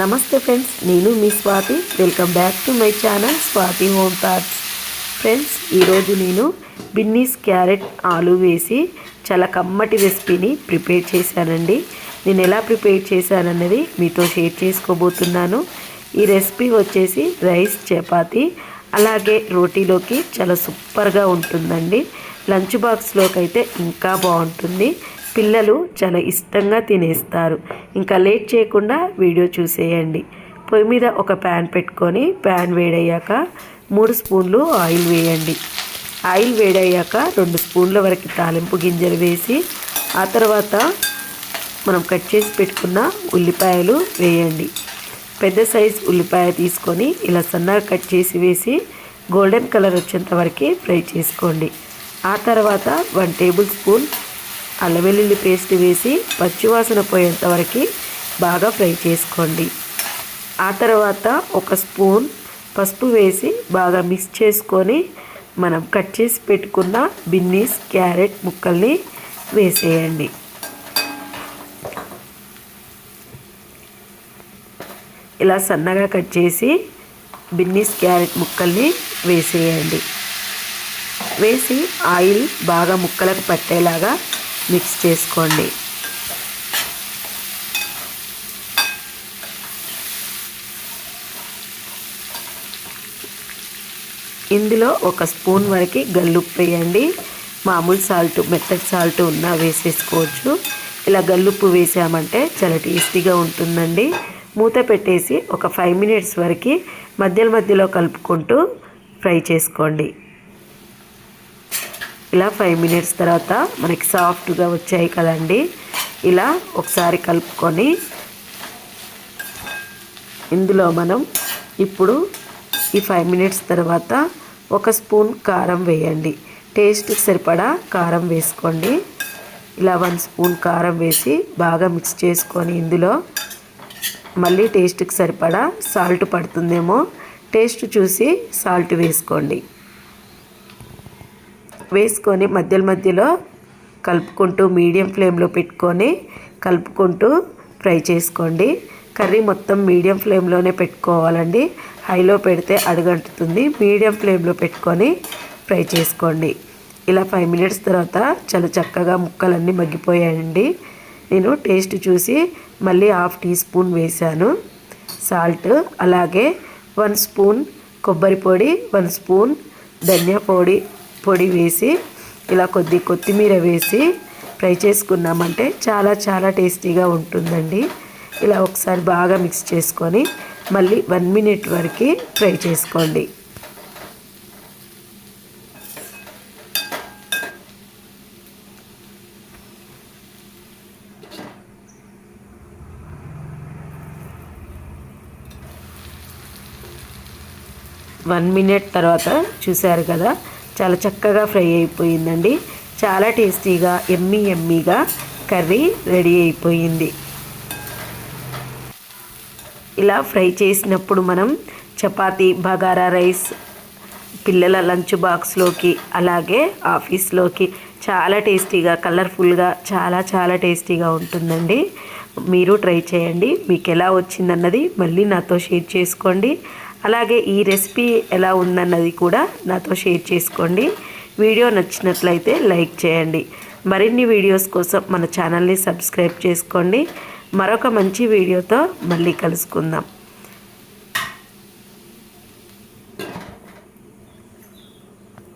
నమస్తే ఫ్రెండ్స్ నేను మీ Swathi. Welcome back to my channel Swathi home thoughts. Friends ఈరోజు నేను బిన్నీస్ క్యారెట్ ఆలు వేసి చాలా కమ్మటి రెసిపీని ప్రిపేర్ చేశానండి. నేను ఎలా ప్రిపేర్ చేశానన్నది మీతో షేర్ చేసుకోబోతున్నాను. ఈ రెసిపీ వచ్చేసి రైస్ చపాతి అలాగే రోటీలోకి చాలా సూపర్గా ఉంటుందండి. లంచ్ బాక్స్లోకి అయితే ఇంకా బాగుంటుంది. పిల్లలు చాలా ఇష్టంగా తినేస్తారు. ఇంకా లేట్ చేయకుండా వీడియో చూసేయండి. పొయ్యి మీద ఒక ప్యాన్ పెట్టుకొని ప్యాన్ వేడయ్యాక మూడు స్పూన్లు ఆయిల్ వేయండి. ఆయిల్ వేడయ్యాక రెండు స్పూన్ల వరకు తాలింపు గింజలు వేసి ఆ తర్వాత మనం కట్ చేసి పెట్టుకున్న ఉల్లిపాయలు వేయండి. పెద్ద సైజ్ ఉల్లిపాయ తీసుకొని ఇలా సన్నగా కట్ చేసి వేసి గోల్డెన్ కలర్ వచ్చేంత వరకు ఫ్రై చేసుకోండి. ఆ తర్వాత వన్ టేబుల్ స్పూన్ అల్లం వెల్లుల్లి పేస్ట్ వేసి పచ్చివాసన పోయేంత వరకు బాగా ఫ్రై చేసుకోండి. ఆ తర్వాత ఒక స్పూన్ పసుపు వేసి బాగా మిక్స్ చేసుకొని మనం కట్ చేసి పెట్టుకున్న బిన్నీస్ క్యారెట్ ముక్కల్ని వేసేయండి. ఇలా సన్నగా కట్ చేసి బిన్నీస్ క్యారెట్ ముక్కల్ని వేసేయండి. వేసి ఆయిల్ బాగా ముక్కలకు పట్టేలాగా మిక్స్ చేసుకోండి. ఇందులో ఒక స్పూన్ వరకు గల్లుప్పు వేయండి. మామూలు సాల్ట్ మెత్తటి సాల్ట్ ఉన్నా వేసేసుకోవచ్చు. ఇలా గల్లుప్పు వేసామంటే చాలా టేస్టీగా ఉంటుందండి. మూత పెట్టేసి ఒక ఫైవ్ మినిట్స్ వరకు మధ్యలో మధ్యలో కలుపుకుంటూ ఫ్రై చేసుకోండి. ఇలా ఫైవ్ మినిట్స్ తర్వాత మనకి సాఫ్ట్గా వచ్చాయి కదండి. ఇలా ఒకసారి కలుపుకొని ఇందులో మనం ఇప్పుడు ఈ ఫైవ్ మినిట్స్ తర్వాత ఒక స్పూన్ కారం వేయండి. టేస్ట్కి సరిపడా కారం వేసుకోండి. ఇలా వన్ స్పూన్ కారం వేసి బాగా మిక్స్ చేసుకొని ఇందులో మళ్ళీ టేస్ట్కి సరిపడా సాల్ట్ పడుతుందేమో. టేస్ట్ చూసి సాల్ట్ వేసుకోండి. వేసుకొని మధ్యలో మధ్యలో కలుపుకుంటూ మీడియం ఫ్లేమ్లో పెట్టుకొని కలుపుకుంటూ ఫ్రై చేసుకోండి. కర్రీ మొత్తం మీడియం ఫ్లేమ్లోనే పెట్టుకోవాలండి. హైలో పెడితే అడుగంటుతుంది. మీడియం ఫ్లేమ్లో పెట్టుకొని ఫ్రై చేసుకోండి. ఇలా ఫైవ్ మినిట్స్ తర్వాత చాలా చక్కగా ముక్కలన్నీ మగ్గిపోయాయండి. నేను టేస్ట్ చూసి మళ్ళీ హాఫ్ టీ స్పూన్ వేశాను. సాల్ట్ అలాగే వన్ స్పూన్ కొబ్బరి పొడి వన్ స్పూన్ ధనియా పొడి పొడి వేసి ఇలా కొద్ది కొత్తిమీర వేసి ఫ్రై చేసుకున్నామంటే చాలా చాలా టేస్టీగా ఉంటుందండి. ఇలా ఒకసారి బాగా మిక్స్ చేసుకొని మళ్ళీ వన్ మినిట్ వరకు ఫ్రై చేసుకోండి. వన్ మినిట్ తర్వాత చూశారు కదా చాలా చక్కగా ఫ్రై అయిపోయిందండి. చాలా టేస్టీగా ఎమ్మీ ఎమ్మీగా కర్రీ రెడీ అయిపోయింది. ఇలా ఫ్రై చేసినప్పుడు మనం చపాతీ బగారా రైస్ పిల్లల లంచ్ బాక్స్లోకి అలాగే ఆఫీస్లోకి చాలా టేస్టీగా కలర్ఫుల్గా చాలా చాలా టేస్టీగా ఉంటుందండి. మీరు ట్రై చేయండి. మీకు ఎలా వచ్చిందన్నది మళ్ళీ నాతో షేర్ చేసుకోండి. అలాగే ఈ రెసిపీ ఎలా ఉందన్నది కూడా నాతో షేర్ చేసుకోండి. వీడియో నచ్చినట్లయితే లైక్ చేయండి. మరిన్ని వీడియోస్ కోసం మన ఛానల్ని సబ్స్క్రైబ్ చేసుకోండి. మరొక మంచి వీడియోతో మళ్ళీ కలుసుకుందాం.